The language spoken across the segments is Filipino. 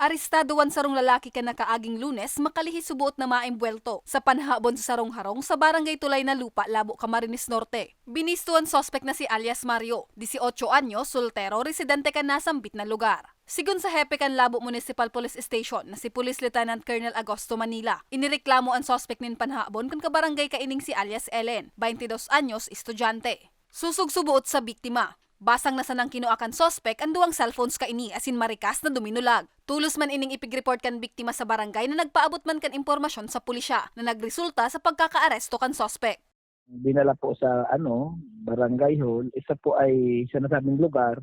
Aristaduan sarong lalaki ka nakaaging lunes makalihi subuot na maimbuelto sa panhabon sa sarong harong sa barangay Tulay na Lupa, Labo, Camarines Norte. Binistuan sospek na si alias Mario, 18 anyo, soltero, residente ka nasambit na lugar. Sigun sa hepe kan Labo Municipal Police Station na si Police Lieutenant Colonel Agosto Manila, inireklamo ang sospek nin panhabon kan kabarangay kaining si alias Ellen, 22 anyos, estudyante. Susug subuot sa biktima, Basang na sanang kinuakan sospek ang duwang cellphones ka ini asin marikas na duminulag. Tulos man ining ipig-report kan biktima sa barangay na nagpaabot man kan impormasyon sa pulisya na nagresulta sa pagkakaaresto kan sospek. dinala po sa ano barangay hall isa po ay sa nasabing lugar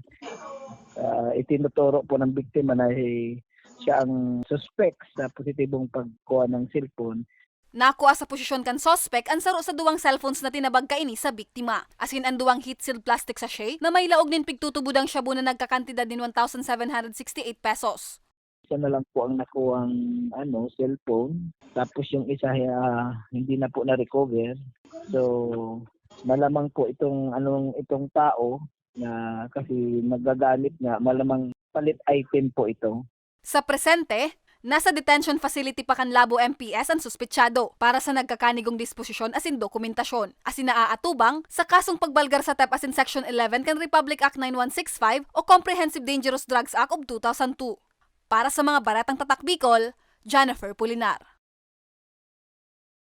Ah, itinuturo po ng biktima na eh, siya ang suspect sa positibong pagkuha ng cellphone Nakuha sa posisyon kan sospek ang saro sa duwang cellphones na tinabag kaini sa biktima. Asin ang duwang heat sealed plastic sachet na may laog nin pigtutubudang shabu na nagkakantidad din 1,768 pesos. isa na lang po ang nakuhang ano cellphone tapos yung isa ah, hindi na po na recover so malamang po itong anong itong tao na kasi nagagamit nga malamang palit item po ito Sa presente, nasa detention facility pa kan Labo MPS ang suspetsado para sa nagkakanigong disposisyon asin dokumentasyon. Asin naaatubang sa kasong pagbalgar sa TEP asin Section 11 kan Republic Act 9165 o Comprehensive Dangerous Drugs Act of 2002. Para sa mga baratang tatak Bicol, Jennifer Pulinar.